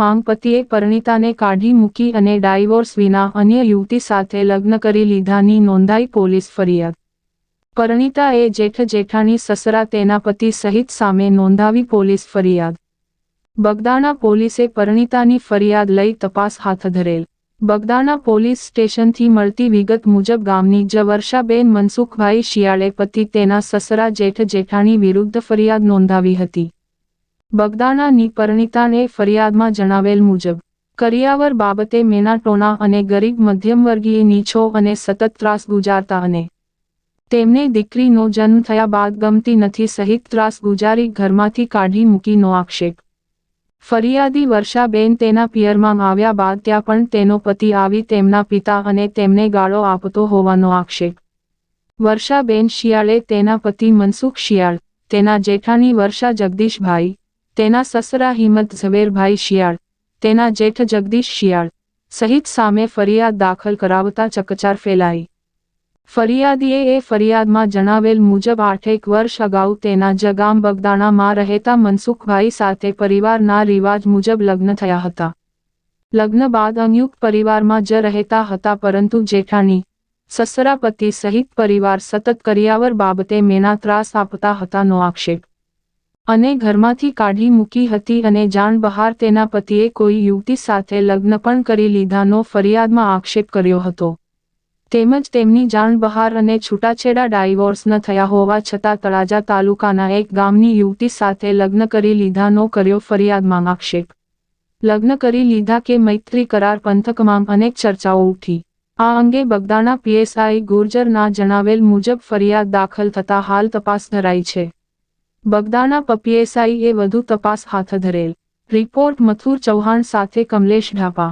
માંગ પતિએ પરણિતાને કાઢી મૂકી અને ડાયવોર્સ વિના અન્ય યુવતી સાથે લગ્ન કરી લીધાની નોંધાઈ પોલીસ ફરિયાદ. પરિણીતાએ જેઠ જેઠાણી સસરા તેના પતિ સહિત સામે નોંધાવી પોલીસ ફરિયાદ. બગદાણા પોલીસે પરિણીતાની ફરિયાદ લઈ તપાસ હાથ ધરેલ. બગદાણા પોલીસ સ્ટેશનથી મળતી વિગત મુજબ ગામની જ વર્ષાબેન મનસુખભાઈ શિયાળે પતિ તેના સસરા જેઠ જેઠાણી વિરુદ્ધ ફરિયાદ નોંધાવી હતી. બગદાણાની પરિણીતાને ફરિયાદમાં જણાવેલ મુજબ, કરિયાવર બાબતે મેનાટોના અને ગરીબ મધ્યમવર્ગીય નીચો અને સતત ત્રાસ ગુજારતા અને તેમને દીકરીનો જન્મ થયા બાદ ગમતી નથી સહિત ત્રાસ ગુજારી ઘરમાંથી કાઢી મૂકીનો આક્ષેપ. ફરિયાદી વર્ષાબેન તેના પિયરમાં આવ્યા બાદ ત્યાં પણ તેનો પતિ આવી તેમના પિતા અને તેમને ગાળો આપતો હોવાનો આક્ષેપ. વર્ષાબેન શિયાળે તેના પતિ મનસુખ શિયાળ, તેના જેઠાણી વર્ષા જગદીશભાઈ તેના સસરા હિંમત ઝવેરભાઈ શિયાળ, તેના જેઠ જગદીશ શિયાળ, સહિત સામે ફરિયાદ દાખલ કરાવતા ચકચાર ફેલાઈ. ફરિયાદીએ એ ફરિયાદમાં જણાવેલ મુજબ આઠેક વર્ષ અગાઉ તેના જગામ બગદાણામાં રહેતા મનસુખભાઈ સાથે પરિવારના રિવાજ મુજબ લગ્ન થયા હતા. લગ્ન બાદ સંયુક્ત પરિવારમાં જ રહેતા હતા પરંતુ જેઠાણી, સસરા પતિ સહિત પરિવાર સતત કરિયાવર બાબતે મેના ત્રાસ આપતા હતાનો આક્ષેપ. અને ઘરમાંથી કાઢી મૂકી હતી અને જાણ બહાર તેના પતિએ કોઈ યુવતી સાથે લગ્ન પણ કરી લીધાનો ફરિયાદમાં આક્ષેપ કર્યો હતો. તેમજ તેમની જાણ બહાર અને છૂટાછેડા ડાયવોર્સ ન થયા હોવા છતાં તળાજા તાલુકાના એક ગામની યુવતી સાથે લગ્ન કરી લીધાનો કર્યો ફરિયાદમાં આક્ષેપ. લગ્ન કરી લીધા કે મૈત્રી કરાર પંથકમાં અનેક ચર્ચાઓ ઉઠી. આ અંગે બગદાણા પીએસઆઈ ગુર્જરના જણાવેલ મુજબ ફરિયાદ દાખલ થતા હાલ તપાસ ધરાઈ છે. બગદાણા પપીએસઆઈએ વધુ તપાસ હાથ ધરેલ. રિપોર્ટ મથુર ચૌહાણ સાથે કમલેશ ઢાપા.